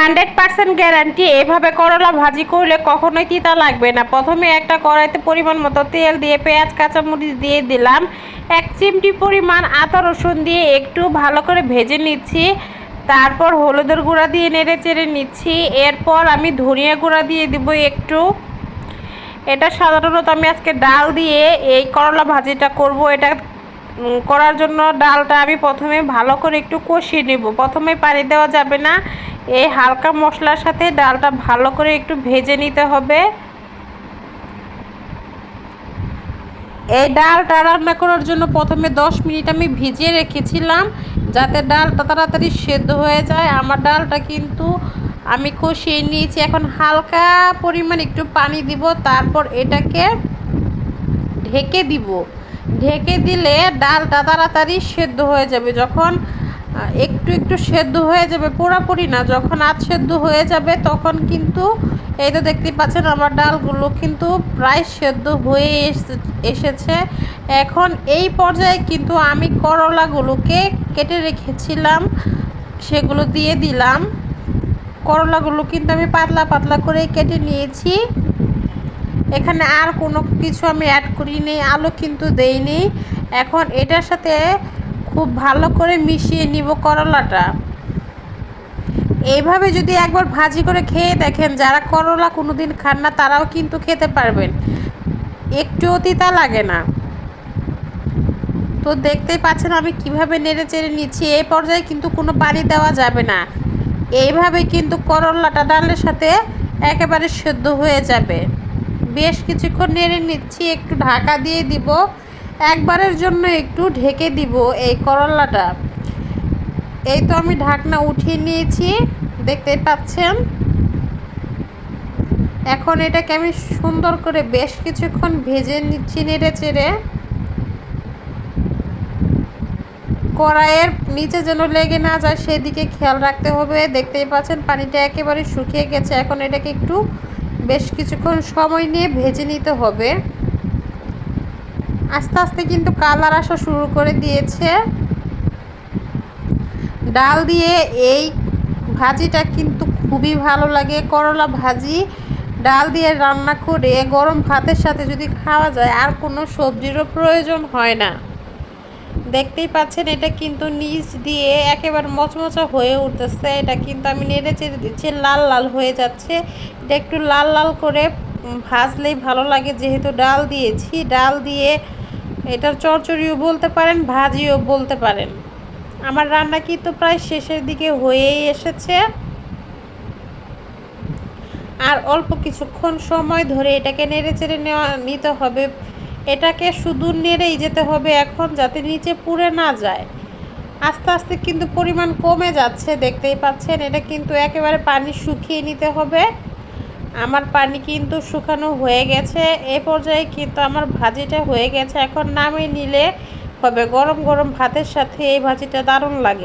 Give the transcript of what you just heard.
Hundred percent guarantee. এভাবে করলা ভাজি করলে কখনোই তিতা লাগবে না। প্রথমে একটা কড়াইতে পরিমাণ মতো তেল দিয়ে পেঁয়াজ, কাঁচামরিচ দিয়ে দিলাম। এক চিমটি পরিমাণ আদা রসুন দিয়ে একটু ভালো করে ভেজে নিচ্ছি। তারপর হলুদের গুঁড়া দিয়ে নেড়ে চেড়ে নিচ্ছি। এরপর আমি ধনিয়া গুঁড়া দিয়ে দিব একটু। এটা সাধারণত আমি আজকে ডাল দিয়ে এই করলা ভাজিটা করব। এটা করার জন্য ডালটা আমি প্রথমে ভালো করে একটু কষিয়ে নেব। প্রথমে পানি দেওয়া যাবে না। এই হালকা মশলার সাথে ডালটা ভালো করে একটু ভেজে নিতে হবে। এই ডালটা রান্না করার জন্য প্রথমে 10 মিনিট আমি ভিজিয়ে রেখেছিলাম যাতে ডালটা তাড়াতাড়ি সেদ্ধ হয়ে যায়। আমার ডালটা কিন্তু আমি কষিয়ে নিয়েছি। এখন হালকা পরিমাণ একটু পানি দিব, তারপর এটাকে ঢেকে দিব। ঢেকে দিলে ডালটা তাড়াতাড়ি সেদ্ধ হয়ে যাবে। যখন একটু একটু সেদ্ধ হয়ে যাবে, পুরোপুরি না। যখন আধ সেদ্ধ হয়ে যাবে, তখন কিন্তু এই তো দেখতেই পাচ্ছেন আমার ডালগুলো কিন্তু প্রায় সেদ্ধ হয়ে এসে- এসেছে। এখন এই পর্যায়ে কিন্তু আমি করলাগুলোকে কেটে রেখেছিলাম, সেগুলো দিয়ে দিলাম। করলাগুলো কিন্তু আমি পাতলা পাতলা করে কেটে নিয়েছি। এখানে আর কোনো কিছু আমি অ্যাড করিনি, আলু কিন্তু দেইনি। এখন এটার সাথে খুব ভালো করে মিশিয়ে নিব করলাটা। এইভাবে যদি একবার ভাজি করে খেয়ে দেখেন, যারা করলা কোনো দিন খান না, তারাও কিন্তু খেতে পারবেন। একটুও তিতা লাগে না। তো দেখতেই পাচ্ছেন আমি কীভাবে নেড়ে চেড়ে নিচ্ছি এই পর্যায়ে কিন্তু কোনো পানি দেওয়া যাবে না। এইভাবে কিন্তু করলাটা ডালের সাথে একেবারে সেদ্ধ হয়ে যাবে। বেশ কিছুক্ষণ নেড়ে নিচ্ছি, একটু ঢাকা দিয়ে দিব। একবারের জন্য একটু ঢেকে দিব এই করলাটা এই তো আমি ঢাকনা উঠিয়ে নিয়েছি দেখতেই পাচ্ছেন? এখন এটাকে আমি সুন্দর করে বেশ কিছুক্ষণ ভেজে নিচ্ছি নেড়ে চেড়ে কড়াইয়ের নিচে যেন লেগে না যায়, সেদিকে খেয়াল রাখতে হবে। দেখতেই পাচ্ছেন, পানিটা একেবারে শুকিয়ে গেছে। এখন এটাকে একটু বেশ কিছুক্ষণ সময় নিয়ে ভেজে নিতে হবে। আস্তে আস্তে কিন্তু কালার আসা শুরু করে দিয়েছে। ডাল দিয়ে এই ভাজিটা কিন্তু খুবই ভালো লাগে, করলা ভাজি। ডাল দিয়ে রান্না করে গরম ভাতের সাথে যদি খাওয়া যায়, আর কোনো সবজিরও প্রয়োজন হয় না। দেখতেই পাচ্ছেন, এটা কিন্তু নিচ দিয়ে একেবারে মচমচা হয়ে উঠতেছে। এটা কিন্তু আমি নেড়ে চেড়ে দিচ্ছি, লাল লাল হয়ে যাচ্ছে। এটা একটু লাল লাল করে ভাজলেই ভালো লাগে, যেহেতু ডাল দিয়েছি। ডাল দিয়ে এটার চচ্চড়িও বলতে পারেন, ভাজিও বলতে পারেন। আমার রান্না কিন্তু প্রায় শেষের দিকে হয়েই এসেছে। আর অল্প কিছুক্ষণ সময় ধরে এটাকে নেড়ে চেড়ে নেওয়া নিতে হবে। এটাকে শুধু নেড়েই যেতে হবে এখন, যাতে নিচে পুড়ে না যায়। আস্তে আস্তে কিন্তু পরিমাণ কমে যাচ্ছে, দেখতেই পাচ্ছেন। এটা কিন্তু একেবারে পানি শুকিয়ে নিতে হবে। আমার পানি কিন্তু শুকানো হয়ে গেছে, এ পর্যায়ে কিন্তু আমার ভাজিটা হয়ে গেছে। এখন নামিয়ে নিলে হবে গরম গরম ভাতের সাথে এই ভাজিটা দারুণ লাগে।